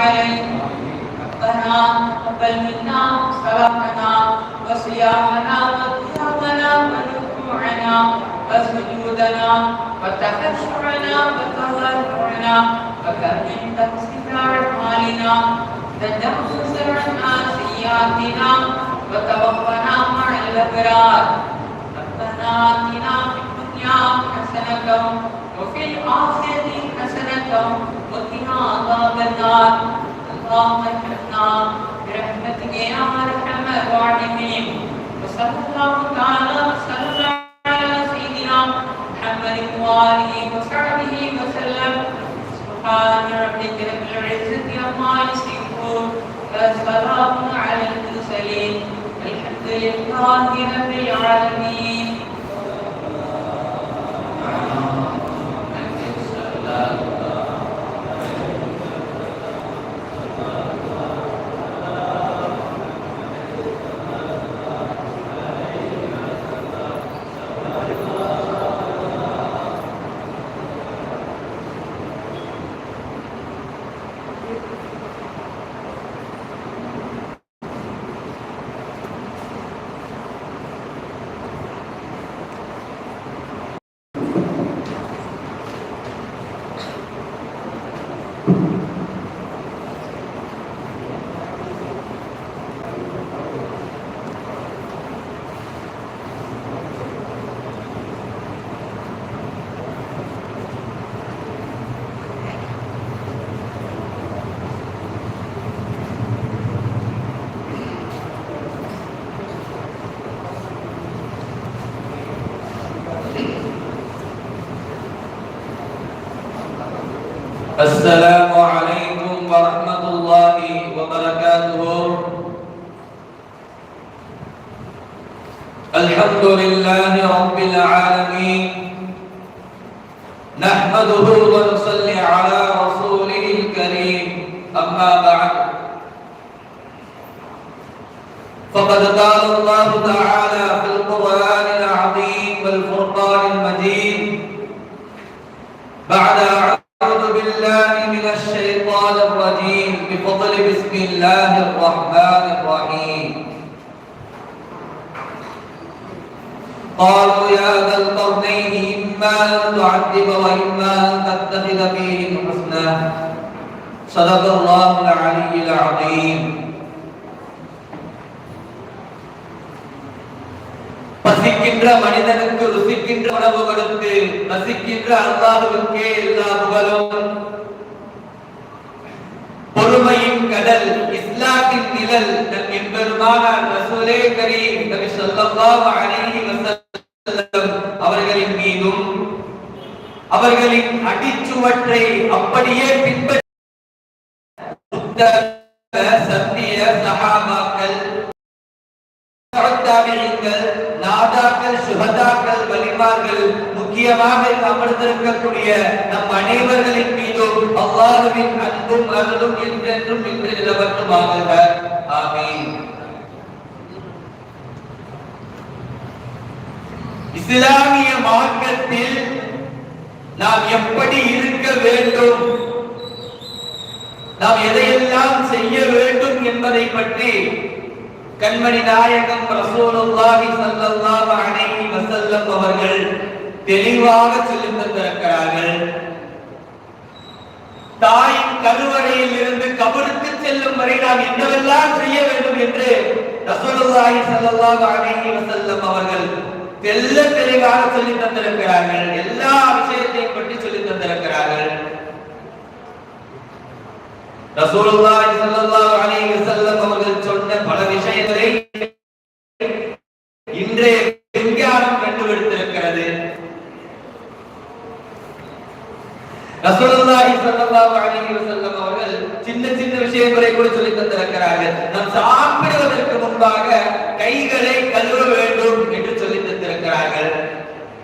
عليه ربنا منا صلاتنا وصيامنا وقيامنا وركوعنا وسجودنا وتخشعنا وتضرعنا وكمل تقصير أعمالنا تجاوز عنا سيئاتنا وتوفنا مع الأبرار. ربنا آتنا في الدنيا حسنة وفي الآخرة حسنة وقنا عذاب النار. اللهم ارحمنا برحمتك يا أرحم الراحمين. وصلى الله تعالى وسلم على سيدنا محمد وآله وصحبه وسلم. سبحان ربك رب العزة عما يصفون وسلام على المرسلين. الحمد لله رب العالمين. السلام عليكم ورحمة الله وبركاته. الحمد لله رب العالمين. نحمده ونصلي على رسوله الكريم. أما بعد. فقد قال الله تعالى في القرآن العظيم والفرقان المجيد. بعد الله الرحمن الرحيم قالوا يا ذا القرنين إما أن تعذب وإما أن تتخذ فيهم حسنا صدق الله العلي العظيم பசிக்கின்ற மனிதனுக்கு ருசிக்கின்ற உணவு கொடுத்து ரசிக்கின்ற அல்லாஹுவுக்கே எல்லா புகழும் பொறுமையின் கடல் இஸ்லாத்தின் நிழல் நம் எம்பெருமானார் ரசூலே கரீம் நபி ஸல்லல்லாஹு அலைஹி வஸல்லம் அவர்களின் மீதும் அவர்களின் அடிச்சுவற்றை அப்படியே பின்பற்ற சத்திய சஹாபாக்கள் தாபியீன்கள் சுகதாக்கள் வலிமார்கள் முக்கியமாக அமர்ந்திருக்கக்கூடிய நம் அனைவர்களின் மீதும் அல்லாஹுவின் அன்பும் அருளும் என்றென்றும் இன்று நிலவட்டுமாக ஆமீன். இஸ்லாமிய மார்க்கத்தில் நாம் எப்படி இருக்க வேண்டும்? நாம் எதையெல்லாம் செய்ய வேண்டும் என்பதை பற்றி கண்மணி நாயகம் ரசூலுல்லாஹி ஸல்லல்லாஹு அலைஹி வஸல்லம் அவர்கள் தெளிவாக சொல்லி தந்திருக்கிறார்கள் தாயின் கருவறையில் இருந்து கபருக்கு செல்லும் வரை நாம் என்னவெல்லாம் செய்ய வேண்டும் என்று ரசூலுல்லாஹி ஸல்லல்லாஹு அலைஹி வஸல்லம் அவர்கள் தெல்ல தெளிவாக சொல்லி தந்திருக்கிறார்கள் எல்லா விஷயத்தையும் பற்றி சொல்லி தந்திருக்கிறார்கள் ரசூலுல்லாஹி ஸல்லல்லாஹு அலைஹி வஸல்லம் அவர்கள் சொன்ன பல விஷயங்களை இன்றைய விஞ்ஞானம் கண்டுபிடித்திருக்கிறது. ரசூலுல்லாஹி ஸல்லல்லாஹு அலைஹி வஸல்லம் அவர்கள் சின்ன சின்ன விஷயங்களை கூட சொல்லி தந்திருக்கிறார்கள். நாம் சாப்பிடுவதற்கு முன்பாக கைகளை கழுவ வேண்டும் என்று சொல்லி தந்திருக்கிறார்கள்.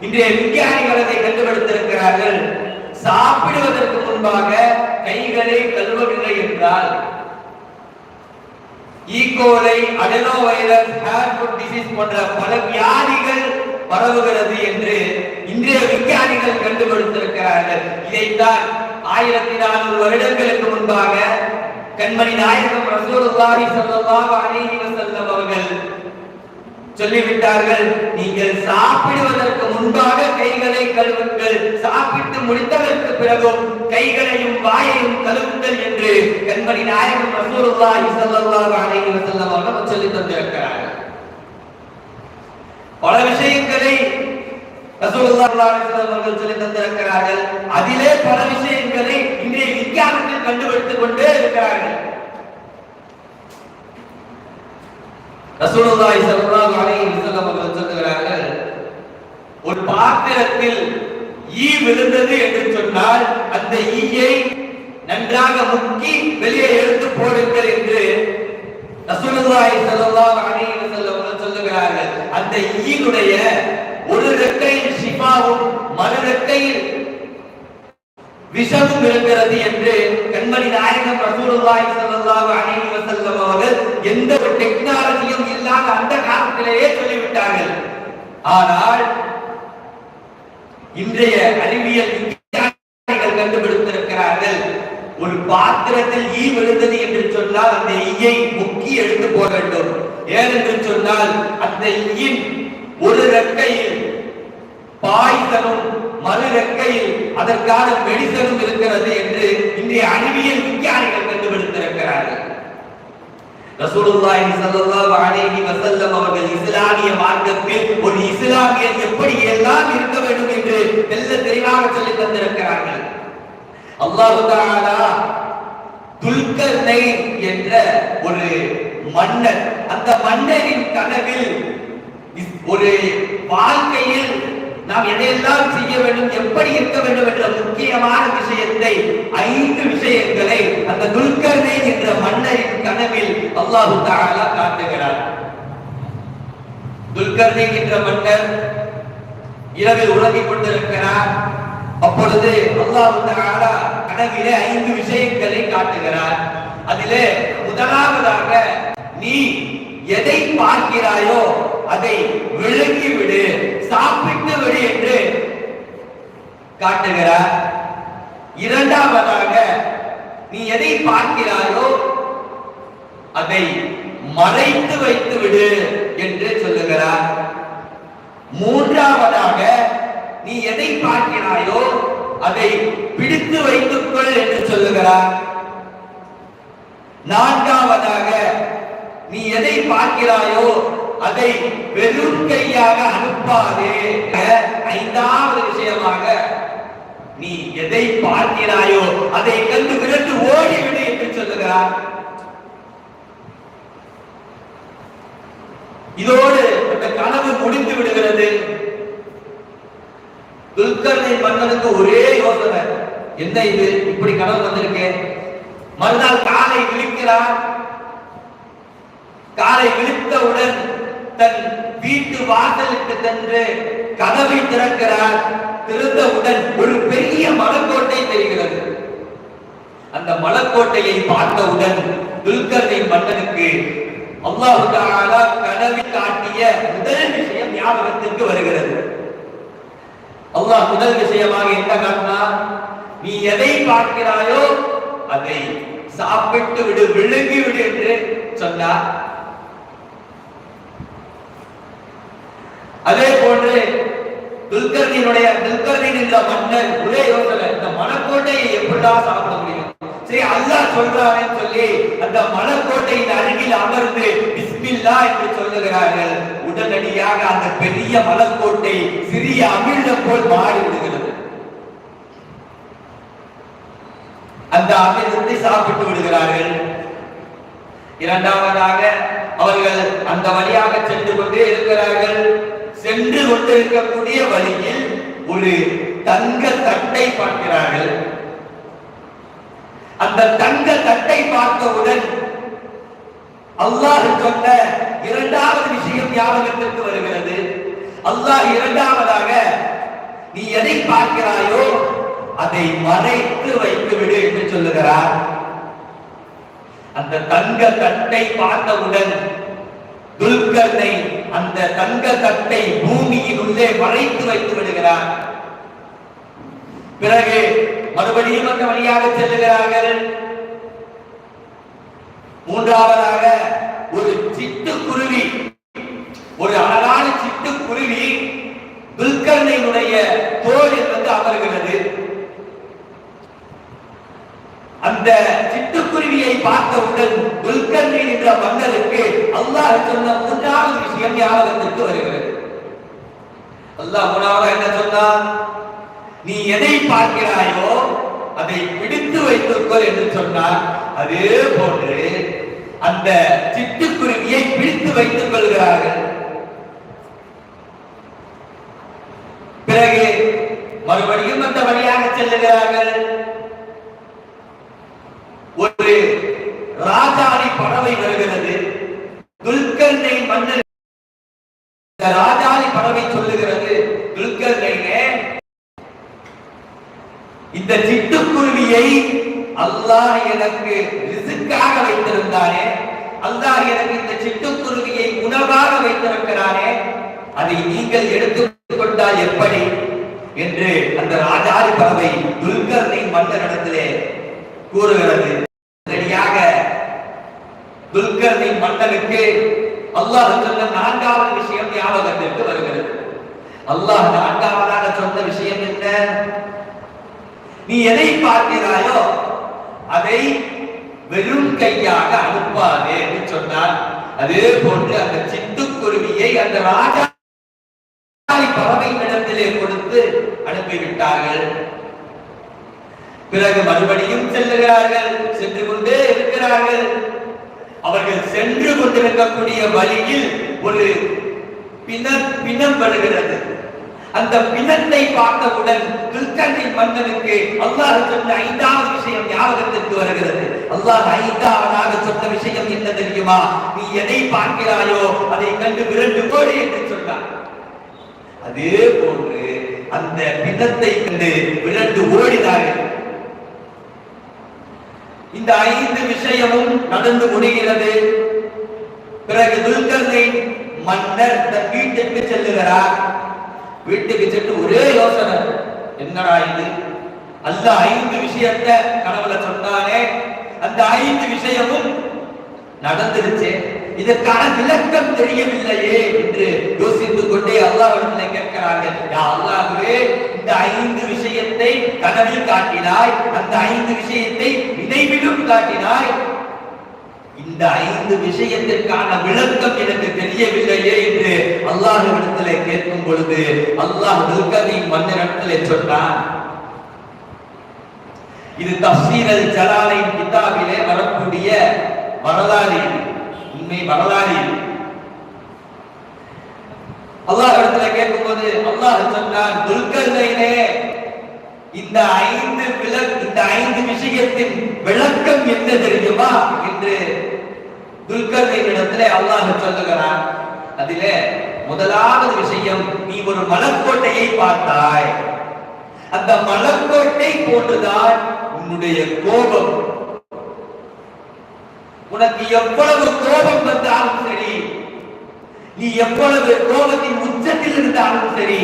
இன்றைய விஞ்ஞானிகள் அதை கண்டுபிடித்திருக்கிறார்கள். சாப்பிடுவதற்கு முன்பாக கைகளை கழுவவில்லை என்றால் E coli adeno virus hair disease போன்ற பல வியாதிகள் பரவுகிறது என்று இன்றைய விஞ்ஞானிகள் கண்டுபிடித்திருக்கிறார்கள். இதைத்தான் ஆயிரத்தி நானூறு வருடங்களுக்கு முன்பாக கண்மணி நாயகம் ரசூலுல்லாஹி ஸல்லல்லாஹு அலைஹி வஸல்லம் அவர்கள் சொல்லிவிட்டார்கள். நீங்கள் சாப்பிடுவதற்கு முன்பாக கைகளை கழுவுங்கள். சாப்பிட்டு முடித்ததற்கு பிறகும் கைகளையும் வாயையும் கழுவுங்கள் என்று கண்மணி நாயகம் ரசூலுல்லாஹி ஸல்லல்லாஹு அலைஹி வஸல்லம் அவர்கள் சொல்லி தந்திருக்கிறார்கள். பல விஷயங்களை ரசூலுல்லாஹி அவர்கள் சொல்லி தந்திருக்கிறார்கள். அதிலே பல விஷயங்களை இன்றைய விஞ்ஞானத்தில் கண்டுபிடித்துக் கொண்டே இருக்கிறார்கள். ரசூலுல்லாஹி ஸல்லல்லாஹு அலைஹி வஸல்லம் அவர்கள் சொல்கிறார்கள் ஒரு பாத்திரத்தில் ஈ விழுந்தது என்று சொன்னால் அந்த ஈயை நன்றாக முக்கி வெளியே எடுத்து போடுங்கள் என்று ரசூலுல்லாஹி ஸல்லல்லாஹு அலைஹி வஸல்லம் அவர்கள் சொல்கிறார்கள் அந்த ஈயினுடைய ஒரு ரெக்கையில் ஷிஃபாவும் மறு ரெக்கையில் விஷமும் இருக்கிறது என்று கண்மணி நாயகம் ரசூலுல்லாஹி ஸல்லல்லாஹு அலைஹி வஸல்லம் அவர்கள் எந்த ஒரு டெக்னாலஜியும் இல்லாத அந்த காலத்திலேயே சொல்லிவிட்டார்கள். ஆனால் இன்றைய அறிவியல் விஞ்ஞானிகள் கண்டுபிடித்திருக்கிறார்கள் ஒரு பாத்திரத்தில் ஈ விழுந்தது என்று சொன்னால் அந்த ஈயை முக்கி எடுத்து போக வேண்டும். ஏனென்று சொன்னால் அந்த ஈயின் ஒரு ரெக்கையில் பாய்சனும் மறு ரெக்கையில் அதற்கான மெடிசனும் இருக்கிறது என்று இன்றைய அறிவியல் விஞ்ஞானிகள் கண்டுபிடித்திருக்கிறார்கள். ரசூலுல்லாஹி ஸல்லல்லாஹு அலைஹி வஸல்லம் அவர்கள் இஸ்லாமிய மார்க்கத்தில் ஒரு இஸ்லாமியர் எப்படி எல்லாம் இருக்க வேண்டும் என்று தெல்ல தெளிவாக சொல்லி தந்திருக்கிறார்கள். அல்லாஹ் தஆலா துல்கர்னை என்ற ஒரு மன்னர் அந்த மன்னரின் கனவில் ஒரு வாழ்க்கையில் நாம் எதையெல்லாம் செய்ய வேண்டும் எப்படி இருக்க வேண்டும் என்ற முக்கியமான விஷயத்தை ஐந்து விஷயங்களை அந்த துல்கர்னே என்ற மன்னரின் கனவில் அல்லாஹு தாலா காட்டுகிறார். துல்கர்னே என்ற மன்னர் இரவில் உறங்கிக் கொண்டிருக்கிறார். அப்பொழுது அல்லாஹு தாலா கனவிலே ஐந்து விஷயங்களை காட்டுகிறார். அதிலே முதலாவதாக நீ எதை பார்க்கிறாயோ அதை விழுங்கி விடு சாப்பிட்டு விடு என்று காட்டுகிறார். இரண்டாவதாக நீ எதை பார்க்கிறாயோ அதை மறைத்து வைத்து விடு என்று சொல்லுகிறார். மூன்றாவதாக நீ எதை பார்க்கிறாயோ அதை பிடித்து வைத்துக் கொள் என்று சொல்லுகிறார். நான்காவதாக நீ எதை பார்க்கிறாயோ அதை வெறும் கையாக அனுப்பாதே ஐந்தாவது விஷயமாக நீ எதை பார்க்கிறாயோ அதை கண்டு விரட்டு ஓடிவிடு என்று சொல்லுகிறார். இதோடு அந்த கனவு முடிந்து விடுகிறது. துல்கர்ணை மன்னனுக்கு ஒரே யோசனை என்ன இது இப்படி கனவு வந்திருக்கு? மறுநாள் காலை விழிக்கிறார். காலை விழித்தவுடன் தன் வீட்டு வாசலுக்கு சென்று கதவை திறக்கிறார். திறந்தவுடன் ஒரு பெரிய மலக்கோட்டை தெரிகிறது. அந்த மலக்கோட்டையை பார்த்தவுடன் துல்கர்னை மன்னனுக்கு அல்லாஹு தஆலா கனவில் காட்டிய முதல் விஷயம் ஞாபகத்திற்கு வருகிறது. அல்லாஹ் முதல் விஷயமாக என்ன காட்டினா நீ எதை பார்க்கிறாயோ அதை சாப்பிட்டு விடு விழுங்கி விடு என்று சொன்னார். அதே போன்று துல்கர்னியினுடைய துல்கர்னின் என்ற மன்னர் ஒரே யோசனை இந்த மணக்கோட்டையை எப்படிதான் சாப்பிட முடியும்? சரி அல்லாஹ் சொல்றானேன்னு சொல்லி அந்த மலக்கோட்டையின் அருகில் அமர்ந்து பிஸ்மில்லா என்று சொல்லுகிறார்கள். உடனடியாக அந்த பெரிய மலக்கோட்டை சிறிய அமிழ்தம் போல் மாறி விடுகிறது அந்த அமிர்தத்தை சாப்பிட்டு விடுகிறார்கள்? இரண்டாவதாக அவர்கள் அந்த வழியாக சென்று கொண்டே இருக்கிறார்கள். சென்று கொண்டிருக்கக்கூடிய வழியில் ஒரு தங்க தட்டை பார்க்கிறார்கள். அந்த தங்க தட்டை பார்த்தவுடன் அல்லாஹ் சொன்ன இரண்டாவது விஷயம் ஞாபகத்திற்கு வருகிறது. அல்லாஹ் இரண்டாவதாக நீ எதை பார்க்கிறாயோ அதை மறைத்து வைத்து விடு என்று சொல்லுகிறார். அந்த தங்க தட்டை பார்த்தவுடன் துல்கர்னை அந்த தங்க தட்டை பூமியின் உள்ளே மறைத்து வைத்து விடுகிறார். பிறகு மறுபடியும் அந்த வழியாக செல்லுகிறார்கள். மூன்றாவதாக ஒரு சிட்டுக்குருவி ஒரு அழகான சிட்டுக்குருவி துல்கர்ணையினுடைய தோளில் வந்து அமர்கிறது. அந்த சிட்டுக்குருவியை பார்த்தவுடன் என்ற மன்னருக்கு அல்லாஹ் சொன்ன மூன்றாவது விஷயம் ஞாபகத்திற்கு வருகிறது? அல்லாஹ் மூணாவது என்ன சொன்னான் நீ எதை பார்க்கிறாயோ அதை பிடித்து வைத்துக்கொள் என்று சொன்னார் அதே போன்று அந்த சிட்டுக்குருவியை பிடித்து வைத்துக் கொள்கிறார்கள். பிறகு மறுபடியும் அந்த வழியாக செல்லுகிறார்கள். ஒரு ராஜாணி பறவை வருகிறது. துல்கர்னை மன்னர் ராஜாதி பறவை சொல்லுகிறது. துல்கர்னைனே இந்த சிட்டுக்குருவியை அல்லாஹ் எனக்கு ரிசுக்காக வைத்திருந்தானே. அல்லாஹ் எனக்கு இந்த சிட்டுக்குருவியை உணவாக வைத்திருக்கிறானே. அதை நீங்கள் எடுத்துக்கொண்டால் எப்படி? என்று அந்த ராஜாதி பறவை துல்கர்னை மன்னரிடத்திலே கூறுகிறது. சரியாக துல்கர்னை மன்னனுக்கு அல்லாஹ் சொன்ன நான்காவது விஷயம் ஞாபகத்திற்கு வருகிறது. அல்லாஹ் நான்காவதாக சொன்ன விஷயம் என்ன? நீ எதை பார்க்கிறாயோ அதை வெறும் கையாக அனுப்பாதே என்று சொன்னார். அதே போன்று அந்த சிட்டுக்குருவியை அந்த ராஜா பறவை இடத்திலே கொடுத்து அனுப்பிவிட்டார்கள். பிறகு மறுபடியும் செல்லுகிறார்கள் சென்று கொண்டே இருக்கிறார்கள். அவர்கள் சென்று கொண்டிருக்கக்கூடிய வழியில் ஒரு பிண பிணம் வருகிறது. அந்த பிணத்தை பார்த்தவுடன் துல்கர்ணின் மன்னனுக்கு அல்லாஹ் சொன்ன ஐந்தாவது விஷயம் ஞாபகத்திற்கு வருகிறது. அல்லாஹ் ஐந்தாவதாக சொன்ன விஷயம் என்ன தெரியுமா? நீ எதை பார்க்கிறாயோ அதை கண்டு விரண்டு போடு என்று சொன்னார் அதே போன்று அந்த பிணத்தை கண்டு விரண்டு ஓடினார்கள். இந்த ஐந்து விஷயமும் நடந்து முடிகிறது. பிறகு துல்கர்னை மன்னர் தன் வீட்டுக்கு செல்லுகிறார். வீட்டுக்கு சென்று ஒரே யோசனை. என்னடா இது? அல்ல ஐந்து விஷயத்த கனவுல சொன்னானே. அந்த ஐந்து விஷயமும் நடந்துருச்சேன் இதற்கான விளக்கம் தெரியவில்லையே என்று யோசித்துக் கொண்டே அல்லாஹ்விடத்திலே கேட்கிறார்கள். யா இந்த ஐந்து விஷயத்தை கனவில் காட்டினாய் அந்த ஐந்து விஷயத்தை நினைவிலும் காட்டினாய். இந்த ஐந்து விஷயத்திற்கான விளக்கம் எனக்கு தெரியவில்லையே என்று அல்லாஹ்விடத்திலே கேட்கும் பொழுது அல்லாஹ் துல்கதி மன்னரிடத்திலே சொன்னான். இது தப்சீரல் ஜலாலின் கிதாபிலே வரக்கூடிய வரலாறு இது. உண்மை வரலாறு அல்லாஹ் இடத்துல கேட்கும்போது அல்லாஹ் சொன்னான் துல்கர்னைனே இந்த ஐந்து விளக் இந்த ஐந்து விஷயத்தின் விளக்கம் என்ன தெரியுமா? என்று துல்கர்னைனிடத்திலே அல்லாஹ் சொல்லுகிறான். அதிலே முதலாவது விஷயம் நீ ஒரு மலக்கோட்டையை பார்த்தாய். அந்த மலக்கோட்டை போன்றுதான் உன்னுடைய கோபம். உனக்கு எவ்வளவு கோபம் வந்தாலும் சரி நீ எவ்வளவு கோபத்தின் உச்சத்தில் இருந்தாலும் சரி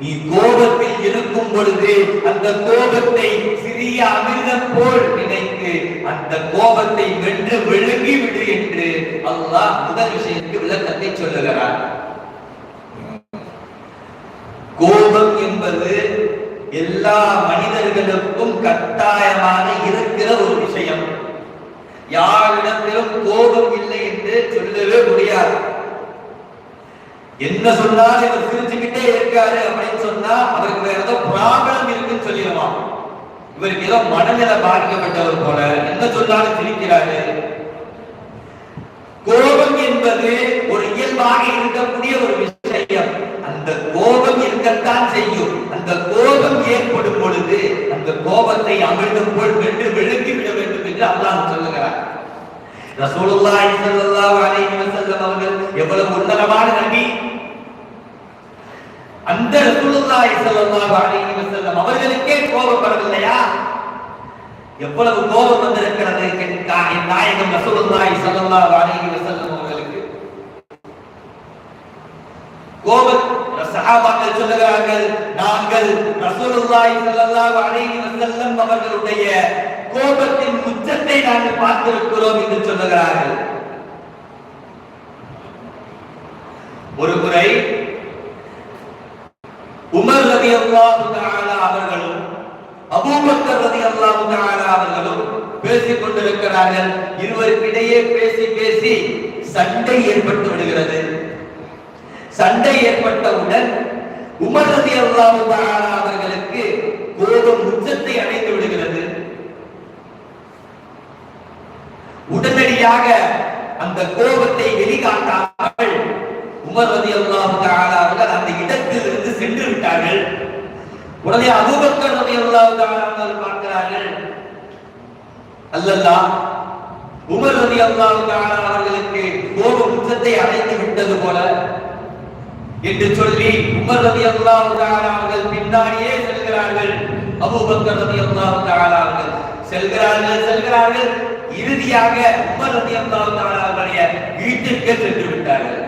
நீ கோபத்தில் இருக்கும் பொழுது அந்த கோபத்தை சிறிய அமிர்தம் போல் நினைத்து அந்த கோபத்தை வென்று விழுங்கி விடு என்று அல்லாஹ் முதல் விஷயத்துக்கு விளக்கத்தை சொல்லுகிறார் கோபம் என்பது எல்லா மனிதர்களுக்கும் கட்டாயமாக இருக்கிற ஒரு விஷயம். யாரிடத்திலும் கோபம் இல்லை என்று சொல்லவே முடியாது. என்ன சொன்னாலும் இவர் சிரிச்சுக்கிட்டே இருக்காரு அப்படின்னு சொன்னா அவருக்கு வேற ஏதோ இருக்குன்னு சொல்லிடுவான் இவருக்கு ஏதோ மனநிலை பாதிக்கப்பட்டவர் போல. என்ன சொன்னாலும் சிரிக்கிறாரு. கோபம் என்பது ஒரு இயல்பாக இருக்கக்கூடிய ஒரு விஷயம். அந்த கோபம் இருக்கத்தான் செய்யும். அந்த கோபம் ஏற்படும் பொழுது அந்த கோபத்தை அமிர்தம் போல் வென்று விழுங்கி என்று அல்லாஹ் சொல்லுகிறார் ரசூலுல்லாஹி ஸல்லல்லாஹு அலைஹி வஸல்லம் அவர்கள் எவ்வளவு உன்னதமான நபி அந்த ரசூலுல்லாஹி ஸல்லல்லாஹு அலைஹி வஸல்லம் அவர்களுக்கே கோபம் வரவில்லையா எவ்வளவு கோபம் வந்திருக்கிறது என் என் நாயகம் ரசூலுல்லாஹி ஸல்லல்லாஹு அலைஹி வஸல்லம் அவர்களுக்கு கோபம் சஹாபாக்கள் சொல்லுகிறார்கள் நாங்கள் ரசூலுல்லாஹி ஸல்லல்லாஹு அலைஹி வஸல்லம் அவர்களுடைய கோபத்தின் உச்சத்தை நாங்கள் பார்த்திருக்கிறோம் என்று சொல்லுகிறார்கள். ஒரு முறை உமர் ரவி அல்லாஹு அவர்களும் அபூபக்கர் ரதி அல்லாஹு அவர்களும் பேசிக் கொண்டிருக்கிறார்கள். இருவருக்கிடையே பேசி பேசி சண்டை ஏற்பட்டு விடுகிறது. சண்டை ஏற்பட்டவுடன் உமர் ரதி அல்லாஹு அவர்களுக்கு கோபம் உச்சத்தை அடைந்து விடுகிறது. உடனடியாக அந்த கோபத்தை வெளிக்காட்டாமல் உமர் ரதி அல்லாஹு அவர்கள் அந்த இடத்திலிருந்து சென்று விட்டார்கள். உடனே அபூபக்கர் ரதி அல்லாஹு தஆலா அவர்கள் பார்க்கிறார்கள் அல்லல்லா உமர் ரதி அல்லாஹு அவர்களுக்கு கோபம் உச்சத்தை அடைந்து விட்டது போல. என்று சொல்லி உமர் ரதி அல்லாஹு அவர்கள் பின்னாடியே செல்கிறார்கள். அபூபக்கர் ரதி அல்லாஹு அவர்கள் செல்கிறார்கள் செல்கிறார்கள். இறுதியாக உமர் ரதி அல்லாஹ் தஆலா அவர்களுடைய வீட்டிற்கு சென்று விட்டார்கள்.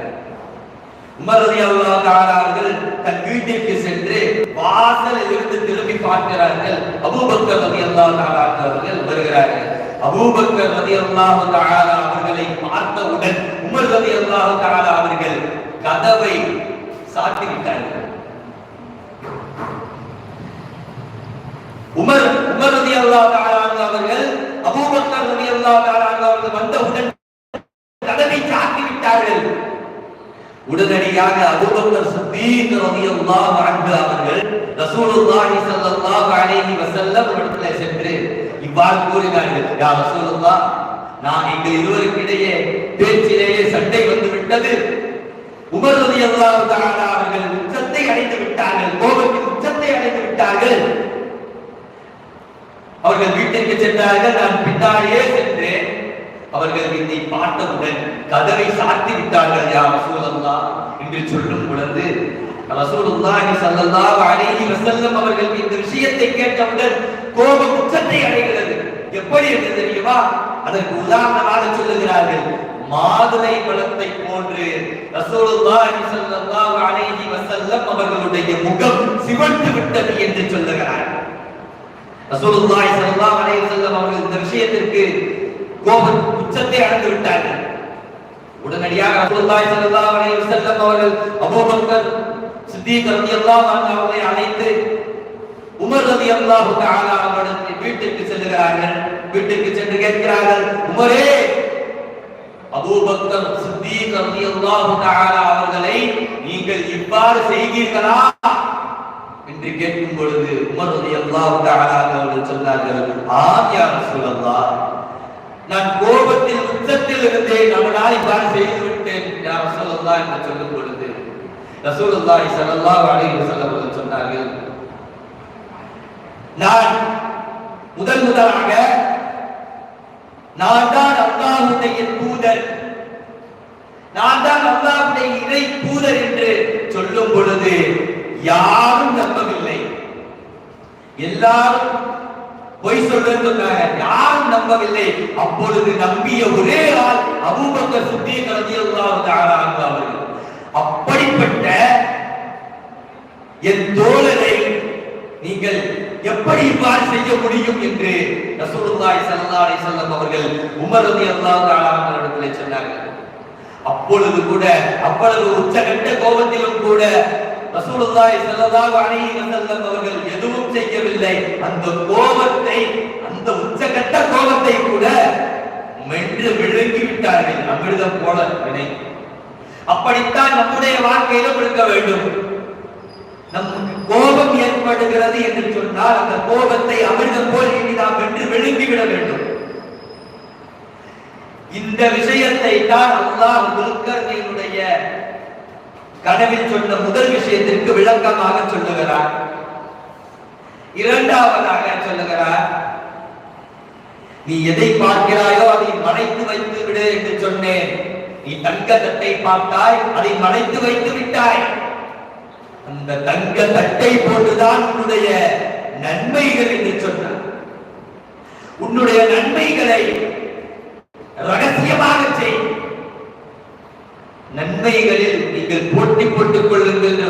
உமர் ரதி அல்லாஹ் தஆலா அவர்கள் தன் வீட்டிற்கு சென்று வாசலில் இருந்து திரும்பி பார்க்கிறார்கள். அபூபக்கர் ரதி அல்லாஹ் தஆலா அவர்கள் வருகிறார்கள். அபூபக்கர் ரதி அல்லாஹ் தஆலா அவர்களை பார்த்தவுடன் உமர் ரதி அல்லாஹ் தஆலா அவர்கள் கதவை சாத்தி விட்டார்கள் உமர் உமர் ரதி அல்லாஹ் தஆலா அபூபக்கர் ரதி அவர்கள் வந்தவுடன் கதவை சாத்தி விட்டார்கள் உடனடியாக அபூபக்கர் சித்தீக் ரலியல்லாஹு அன்ஹு அவர்கள் ரசூலுல்லாஹி ஸல்லல்லாஹு அலைஹி வஸல்லம் இடத்திலே சென்று இவ்வாறு கூறினார்கள். யா ரசூலுல்லாஹ் நான் எங்கள் இருவருக்கிடையே பேச்சிலேயே சண்டை வந்து விட்டது உமர் ரலியல்லாஹு தஆலா அவர்கள் உச்சத்தை அடைந்து விட்டார்கள். கோபத்தின் உச்சத்தை அடைந்து விட்டார்கள். அவர்கள் வீட்டிற்கு சென்றார்கள் நான் பின்னாடியே சென்றேன். அவர்கள் என்னை பார்த்தவுடன் கதவை சாத்தி விட்டார்கள் யா ரசூலல்லாஹ் என்று சொல்லும் பொழுது ரசூலுல்லாஹி ஸல்லல்லாஹு அலைஹி வஸல்லம் அவர்கள் இந்த விஷயத்தை கேட்டவுடன் கோபம் உச்சத்தை அடைகிறது. எப்படி என்று தெரியுமா? அதற்கு உதாரணமாக சொல்லுகிறார்கள் மாதுளை பழத்தை போன்று ரசூலுல்லாஹி ஸல்லல்லாஹு அலைஹி வஸல்லம் அவர்களுடைய முகம் சிவந்து விட்டது என்று சொல்லுகிறார்கள். ரசூலுல்லாஹி ஸல்லல்லாஹு அலைஹி வஸல்லம் அவர்கள் இந்த விஷயத்திற்கு கோப உச்சத்தை அடைந்து விட்டார்கள். உடனடியாக ரசூலுல்லாஹி ஸல்லல்லாஹு அலைஹி வஸல்லம் அவர்கள் அபூபக்கர் சித்தீக் ரலியல்லாஹு அன்ஹு அவர்களை அழைத்து உமர் ரலியல்லாஹு தஆலா அவர்களுடைய வீட்டிற்கு செல்கிறார்கள் வீட்டிற்கு சென்று கேட்கிறார்கள் உமரே! அபூபக்கர் சித்தீக் ரலியல்லாஹு தஆலா அவர்களை நீங்கள் இவ்வாறு செய்கிறீர்களா என்று கேட்கும் பொழுது உமர் ரலியல்லாஹு தஆலா சொன்னார்கள் ஆம் சொல்லல்லா நான் கோபத்தில் உச்சத்தில் இருந்தேன் அவனால் இவ்வாறு செய்து விட்டேன் யார் சொல்லல்லா என்று சொல்லும் பொழுது ரசூலுல்லாஹி ஸல்லல்லாஹு அலைஹி வஸல்லம் சொன்னார்கள் நான் முதல் முதலாக நான் தான் அல்லாஹ்வுடைய தூதர். நான் தான் அல்லாஹ்வுடைய இறை தூதர் என்று சொல்லும் பொழுது யாரும் நம்பவில்லை. எல்லாரும் பொய் சொல்றது யாரும் நம்பவில்லை. அப்பொழுது நம்பிய ஒரே ஆள் அபூபக்கர் சுத்தி ரலியல்லாஹு அவர்கள். அப்படிப்பட்ட என் தோழரை நீங்கள் எப்படி இவ்வாறு செய்ய முடியும் என்று ரசூலுல்லாஹி ஸல்லல்லாஹு அலைஹி வஸல்லம் அவர்கள் உமர் ரலியல்லாஹு தஆலா அவர்களிடத்திலே சொன்னார்கள். அப்பொழுது கூட அவ்வளவு உச்சகட்ட கோபத்திலும் கூட ரசூலுல்லாஹி ஸல்லல்லாஹு அலைஹி வஸல்லம் அவர்கள் எதுவும் செய்யவில்லை. அந்த கோபத்தை அந்த உச்சகட்ட கோபத்தை கூட மென்று விழுங்கி விட்டார்கள். அமிர்தம் போல வினை. அப்படித்தான் நம்முடைய வாழ்க்கையிலும் இருக்க வேண்டும். நமக்கு கோபம் ஏற்படுகிறது என்று சொன்னால் அந்த கோபத்தை அமிர்தம் போல் இனி நாம் வென்று விழுங்கிவிட வேண்டும். இந்த விஷயத்தை தான் அல்லாஹ் துல்கர்ணியினுடைய கனவில் சொன்ன முதல் விஷயத்திற்கு விளக்கமாக சொல்லுகிறார். இரண்டாவதாக சொல்லுகிறார். நீ எதை பார்க்கிறாயோ அதை மறைத்து வைத்து விடு என்று சொன்னேன். நீ தங்க தட்டை பார்த்தாய் அதை மறைத்து வைத்து விட்டாய். அந்த தங்க தட்டை போட்டுதான் உன்னுடைய நன்மைகள் என்று சொன்னார். உன்னுடைய நன்மைகளை ரகசியமாக செய். நன்மைகளில் நீங்கள் போட்டி போட்டுக் கொள்ளுங்கள்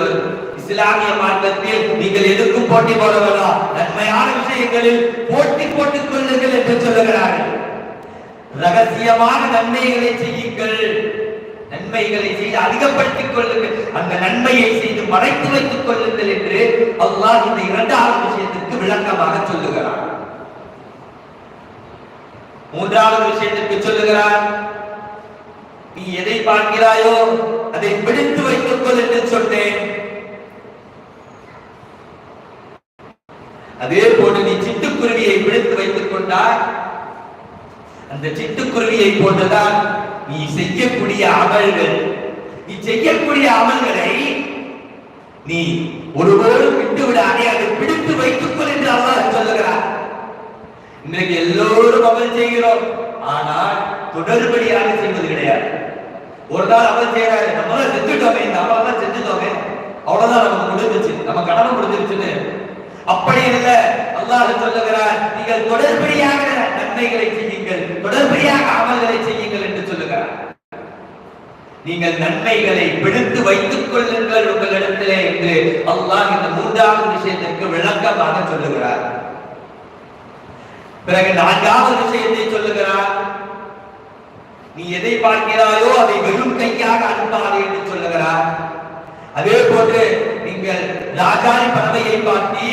இஸ்லாமிய மார்க்கத்தில் நீங்கள் எதுக்கும் போட்டி போடவரா நன்மையான விஷயங்களில் போட்டி போட்டுக் கொள்ளுங்கள் என்று சொல்லுகிறார்கள். ரகசியமான நன்மைகளை செய்யுங்கள். நன்மைகளை செய்து அதிகப்படுத்திக் கொள்ளுங்கள். அந்த நன்மையை செய்து மறைத்து வைத்துக் கொள்ளுங்கள் என்று அல்லாஹ் இந்த இரண்டாவது விஷயத்திற்கு விளக்கமாக சொல்லுகிறார் மூன்றாவது விஷயத்திற்கு சொல்லுகிறார் நீ எதை பார்க்கிறாயோ அதை பிடித்து வைத்துக் கொள் என்று சொன்னேன். அதே போன்று நீ சிட்டுக்குருவியை பிடித்து வைத்துக் கொண்டாய். அந்த சிட்டுக்குருவியை போன்றுதான் நீ செய்யக்கூடிய அமல்கள். நீ செய்யக்கூடிய அமல்களை நீ ஒருபோதும் விட்டு விடாதே அதை பிடித்து வைத்துக் கொள் என்று அல்லாஹ் சொல்லுகிறார். இன்றைக்கு எல்லோரும் அமல் செய்கிறோம். ஆனால் தொடர்படியாக செய்வது கிடையாது. ஒரு நாள் அவர் செய்யறாரு நம்ம தான் செஞ்சுட்டோமே இந்த அமல் தான் செஞ்சுட்டோமே அவ்வளவுதான் நமக்கு முடிஞ்சிச்சு நம்ம கடமை முடிஞ்சிருச்சுன்னு. அப்படி இல்ல. அல்லாஹ் சொல்லுகிறார் நீங்கள் தொடர்படியாக நன்மைகளை செய்யுங்கள் தொடர்படியாக அமல்களை செய்யுங்கள் என்று சொல்லுகிறார். நீங்கள் நன்மைகளை பிடித்து வைத்துக் கொள்ளுங்கள் உங்களிடத்திலே என்று அல்லாஹ் இந்த மூன்றாவது விஷயத்திற்கு விளக்கமாக சொல்லுகிறார். பிறகு நான்காவது விஷயத்தை சொல்லுகிறார். நீ எதை பார்க்கிறாயோ அதை வெறும் கையாக அனுப்பாதே என்று சொல்லுகிறார். அதே போன்று நீங்கள் ராஜாணி பறவையை பார்த்தி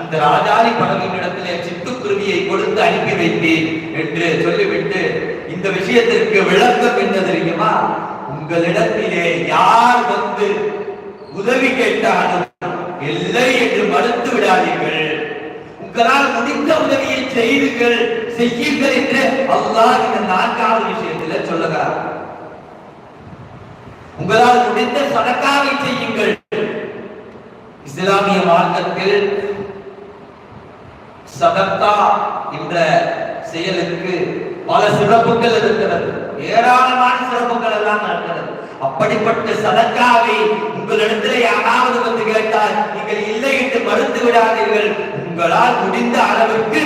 அந்த ராஜாரி பறவையின் இடத்திலே சிட்டுக்குருவியை கொடுத்து அனுப்பி வைத்தேன் என்று சொல்லிவிட்டு இந்த விஷயத்திற்கு விளக்கம் என்ன தெரியுமா? உங்களிடத்திலே யார் வந்து உதவி கேட்டாலும் இல்லை என்று மறுத்து விடாதீர்கள். உங்களால் முடிந்த உதவியை செய்யுங்கள் செய்யுங்கள் என்று அல்லாஹ் இந்த நான்காவது விஷயத்துல சொல்லுகிறார் உங்களால் முடிந்த சதக்காவை செய்யுங்கள். இஸ்லாமிய மார்க்கத்தில் சதத்தா என்ற செயலுக்கு பல சிறப்புகள் இருக்கிறது. ஏராளமான சிறப்புகள் எல்லாம் இருக்கிறது. அப்படிப்பட்ட சதக்காவை உங்களிடத்தில் யாராவது வந்து கேட்டால் நீங்கள் இல்லை என்று மறுத்து விடாதீர்கள். உங்களால் முடிந்த அளவிற்கு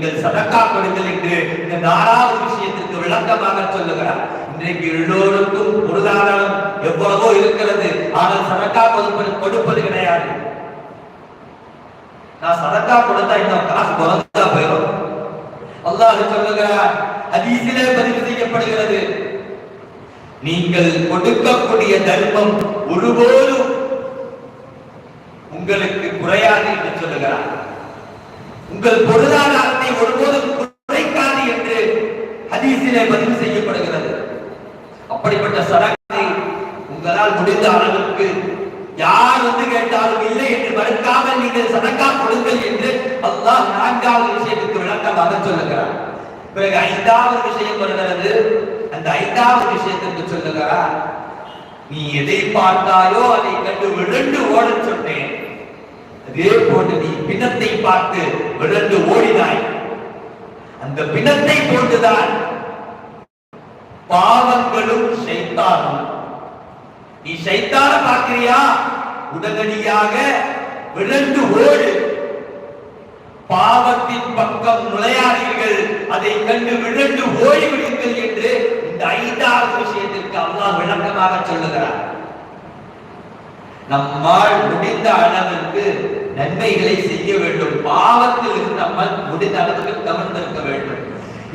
நீங்கள் சதக்கா கொடுங்கள் என்று இந்த நாலாவது விஷயத்திற்கு விளக்கமாக சொல்லுகிறார். இன்றைக்கு எல்லோருக்கும் பொருளாதாரம் எவ்வளவோ இருக்கிறது ஆனால் சதக்கா கொடுப்பது கொடுப்பது கிடையாது. நான் சதக்கா கொடுத்தா இன்னும் காசு குறைஞ்சா போயிடும். அல்லாஹ் சொல்லுகிறார் ஹதீஸிலே பதிவு செய்யப்படுகிறது. நீங்கள் கொடுக்கக்கூடிய தர்மம் ஒருபோதும் உங்களுக்கு குறையாது என்று சொல்லுகிறார். உங்கள் பொருளாதாரத்தை ஒருபோதும் குறைக்காது என்று ஹதீஸிலே பதிவு செய்யப்படுகிறது. அப்படிப்பட்ட சடங்கை உங்களால் முடிந்த அளவுக்கு யார் வந்து கேட்டாலும் இல்லை என்று மறுக்காமல் நீங்கள் சடங்கா கொடுங்கள் என்று அல்லாஹ் நான்காவது விஷயத்துக்கு விளக்கமாக சொல்லுகிறார் பிறகு ஐந்தாவது விஷயம் வருகிறது. அந்த ஐந்தாவது விஷயத்திற்கு சொல்லுகிறார் நீ எதை பார்த்தாயோ அதை கண்டு விழுந்து ஓடச் சொன்னேன். அதே போன்று நீ பிணத்தை பார்த்து விழுந்து ஓடினாய். அந்த பிணத்தை போன்றுதான் பாவங்களும் ஷைத்தானும் நீ ஷைத்தான பார்க்கிறியா? உடனடியாக விழுந்து ஓடு. பாவத்தின் பக்கம் நுழையாதீர்கள். அதை கண்டு விழுந்து ஓடிவிடுங்கள் என்று இந்த ஐந்தாவது விஷயத்திற்கு அல்லாஹ் விளக்கமாக சொல்லுகிறார் நம்மால் முடிந்த அளவிற்கு நன்மைகளை செய்ய வேண்டும். பாவத்தில் இருந்து நம்மால் முடிந்த அளவுக்கு கவர்ந்திருக்க வேண்டும்.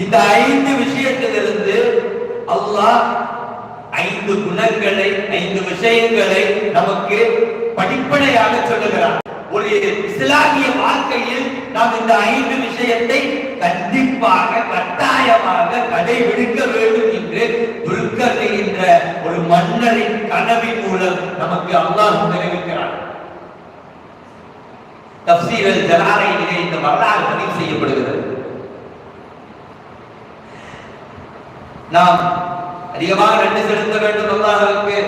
இந்த ஐந்து விஷயத்திலிருந்து அல்லாஹ் ஐந்து குணங்களை ஐந்து விஷயங்களை நமக்கு படிப்படையாக சொல்லுகிறார் ஒரு இஸ்லாமிய வாழ்க்கையில் நாம் இந்த ஐந்து விஷயத்தை கண்டிப்பாக கட்டாயமாக கடைபிடிக்க வேண்டும் என்று துல்கர் என்ற ஒரு மன்னரின் கனவின் மூலம் நமக்கு அல்லாஹ் தெரிவிக்கிறார் தப்சீரல் ஜலாலையிலே இந்த வரலாறு பதிவு செய்யப்படுகிறது. நாம் அதிகமாக நன்றி செலுத்த வேண்டும் அல்லாஹ்வுக்கு.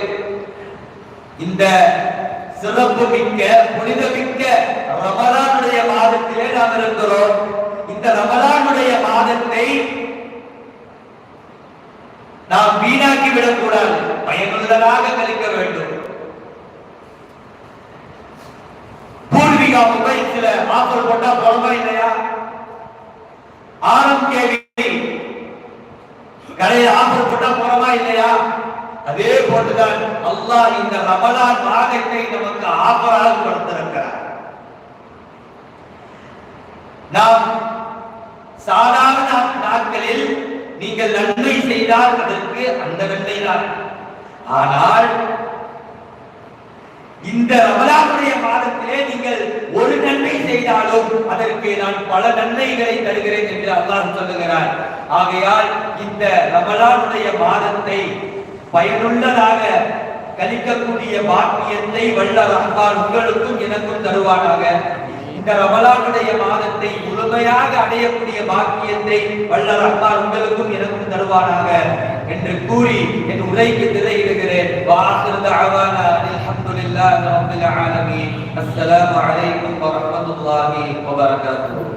இந்த சிறப்பு மிக்க புனித மிக்க ரமலானுடைய மாதத்திலே நாம் இருக்கிறோம். இந்த ரமலானுடைய மாதத்தை நாம் வீணாக்கி விடக்கூடாது. பயனுள்ளதாக கழிக்க வேண்டும். பூர்வீகா மொபைல்ஸ்ல ஆஃபர் போட்டா போனமா இல்லையா? ஆரம் கேவி கடையில் ஆஃபர் போட்டா போனமா இல்லையா? அதே போன்றுதான் அல்லாஹ் இந்த ரமலான் மாதத்தை நமக்கு ஆபராக கொடுத்திருக்கிறார் நாம் சாதாரண நாட்களில் நீங்கள் நன்மை செய்தால் அதற்கு அந்த நன்மை தான். ஆனால் இந்த ரமலானுடைய மாதத்திலே நீங்கள் ஒரு நன்மை செய்தாலும் அதற்கு நான் பல நன்மைகளை தருகிறேன் என்று அல்லாஹ் சொல்லுகிறார். ஆகையால் இந்த ரமலானுடைய மாதத்தை பயனுள்ளதாக கழிக்கக்கூடிய பாக்கியத்தை வல்ல ரஹ்மான் உங்களுக்கும் எனக்கும் தருவானாக. இந்த ரமலானுடைய மாதத்தை முழுமையாக அடையக்கூடிய பாக்கியத்தை வல்ல ரஹ்மான் உங்களுக்கும் எனக்கும் தருவானாக என்று கூறி என் உரைக்கு திரையிடுகிறேன். வாஹிர் தஅவானா அல்ஹம்துலில்லாஹி ரப்பில் ஆலமீன். அஸ்ஸலாமு அலைக்கும் வரஹ்மத்துல்லாஹி வபரகாத்துஹு.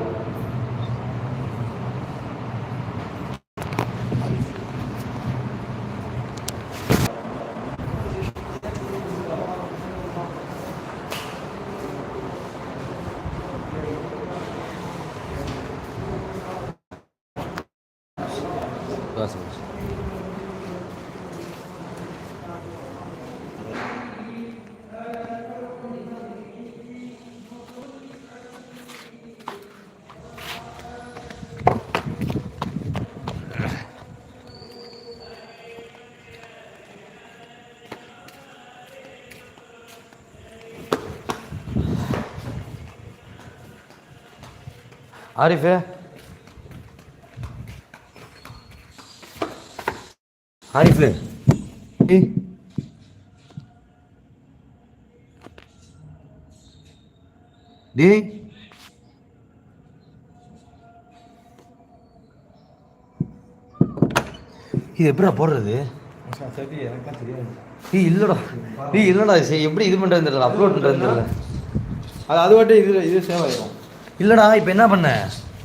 ஆரிஃபு ஆரிஃபு. டேய் இது எப்படிடா போடுறது? டேய் இல்லடா. டேய் இல்லடா எப்படி இது தெரியல அப்லோட் தெரியல. அது அது மட்டும் இது இது சேவ் ஆயிடும் இல்லடா இப்போ என்ன பண்ண?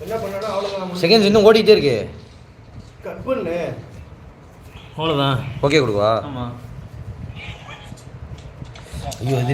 என்ன பண்ணனா அவ்வளோதான் செகண்ட்ஸ் இன்னும் ஓடிட்டே இருக்கு. கட் பண்ணு. அவ்வளோதான் ஓகே கொடுக்குவா ஆமாம் ஐயோ எதிரியா